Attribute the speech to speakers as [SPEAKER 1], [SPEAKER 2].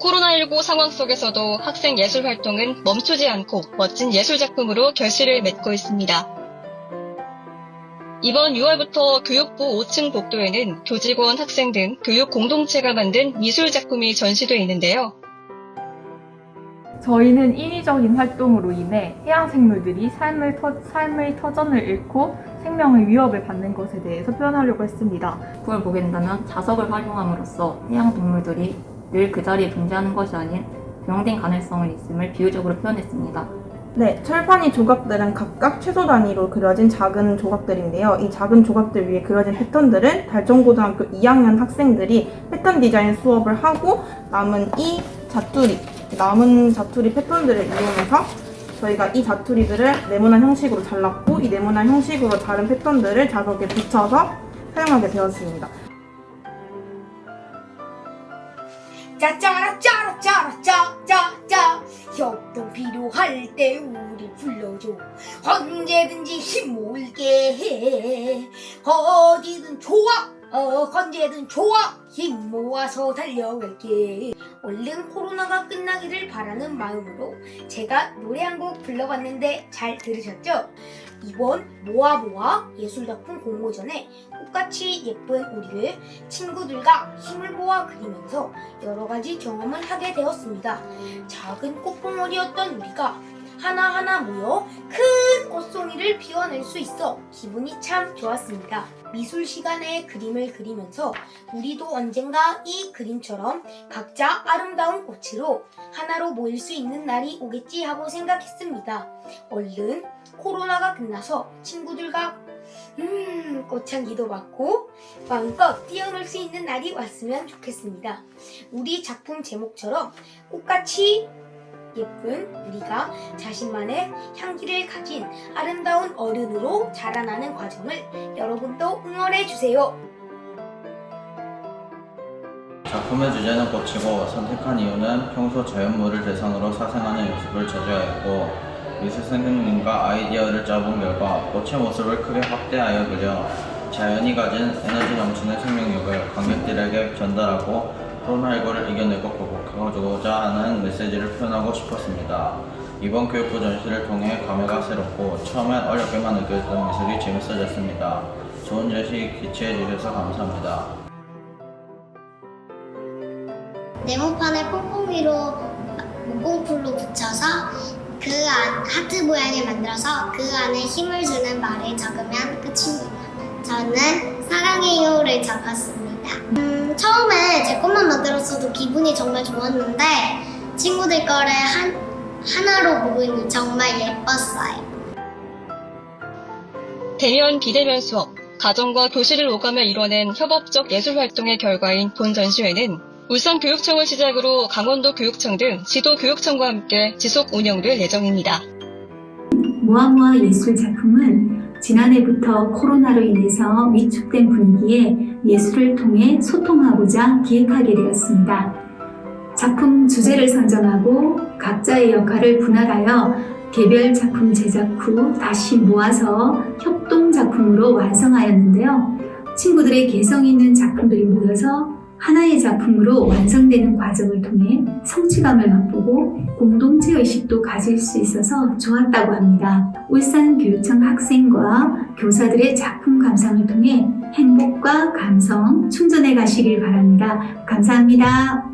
[SPEAKER 1] 코로나19 상황 속에서도 학생 예술 활동은 멈추지 않고 멋진 예술 작품으로 결실을 맺고 있습니다. 이번 6월부터 교육부 5층 복도에는 교직원, 학생 등 교육 공동체가 만든 미술 작품이 전시되어 있는데요.
[SPEAKER 2] 저희는 인위적인 활동으로 인해 해양 생물들이 삶을, 터, 삶의 터전을 잃고 생명의 위협을 받는 것에 대해서 표현하려고 했습니다.
[SPEAKER 3] 작품을 보게 된다면 자석을 활용함으로써 해양 동물들이 늘 그 자리에 존재하는 것이 아닌 병행된 가능성을 있음을 비유적으로 표현했습니다.
[SPEAKER 4] 네, 철판이 조각들은 각각 최소 단위로 그려진 작은 조각들인데요. 이 작은 조각들 위에 그려진 패턴들은 달정고등학교 2학년 학생들이 패턴 디자인 수업을 하고 남은 이 자투리, 남은 자투리 패턴들을 이용해서 저희가 이 자투리들을 네모난 형식으로 잘랐고 이 네모난 형식으로 다른 패턴들을 자석에 붙여서 사용하게 되었습니다.
[SPEAKER 5] 짜짜라 짜라 짜라 짜짜짜. 협동 필요할 때 우리 불러줘. 언제든지 힘 모을게 해. 어디든 좋아 어 언제든 좋아 힘 모아서 달려갈게 얼른 코로나가 끝나기를 바라는 마음으로 제가 노래 한 곡 불러봤는데 잘 들으셨죠? 이번 모아모아 예술작품 공모전에 똑같이 예쁜 우리를 친구들과 힘을 모아 그리면서 여러 가지 경험을 하게 되었습니다. 작은 꽃봉오리였던 우리가 하나하나 모여 큰 꽃송이를 피워낼 수 있어 기분이 참 좋았습니다. 미술 시간에 그림을 그리면서 우리도 언젠가 이 그림처럼 각자 아름다운 꽃으로 하나로 모일 수 있는 날이 오겠지 하고 생각했습니다. 얼른 코로나가 끝나서 친구들과 음, 꽃향기도 맡고 마음껏 뛰어놀 수 있는 날이 왔으면 좋겠습니다. 우리 작품 제목처럼 꽃같이 예쁜 우리가 자신만의 향기를 가진 아름다운 어른으로 자라나는 과정을 여러분도 응원해 주세요.
[SPEAKER 6] 작품의 주제는 꽃이고 선택한 이유는 평소 자연물을 대상으로 사생하는 연습을 자주 하였고 미술선생님과 아이디어를 짜본 결과 꽃의 모습을 크게 확대하여 그려 자연이 가진 에너지 넘치는 생명력을 관객들에게 전달하고 코로나 19를 이겨내고 극복하고자 하는 메시지를 표현하고 싶었습니다. 이번 교육부 전시를 통해 감회가 새롭고 처음엔 어렵게만 느껴졌던 미술이 재밌어졌습니다. 좋은 전시 기취해 주셔서 감사합니다.
[SPEAKER 7] 네모판을 뽕뽕이로 목공풀로 붙여서 그 안, 하트 모양을 만들어서 그 안에 힘을 주는 말을 적으면 끝입니다. 저는 사랑해요를 적었습니다. 음, 처음에 제 것만 만들었어도 기분이 정말 좋았는데 친구들 거를 한, 하나로 모으니 정말 예뻤어요.
[SPEAKER 1] 대면 비대면 수업, 가정과 교실을 오가며 이뤄낸 협업적 예술 활동의 결과인 본 전시회는 울산 교육청을 시작으로 강원도 교육청 등 지도 교육청과 함께 지속 운영될 예정입니다.
[SPEAKER 8] 모아모아 예술 작품은 지난해부터 코로나로 인해서 위축된 분위기에 예술을 통해 소통하고자 기획하게 되었습니다. 작품 주제를 선정하고 각자의 역할을 분할하여 개별 작품 제작 후 다시 모아서 협동 작품으로 완성하였는데요. 친구들의 개성 있는 작품들이 모여서 하나의 작품으로 완성되는 과정을 통해 성취감을 맛보고 공동체 의식도 가질 수 있어서 좋았다고 합니다. 울산교육청 학생과 교사들의 작품 감상을 통해 행복과 감성 충전해 가시길 바랍니다. 감사합니다.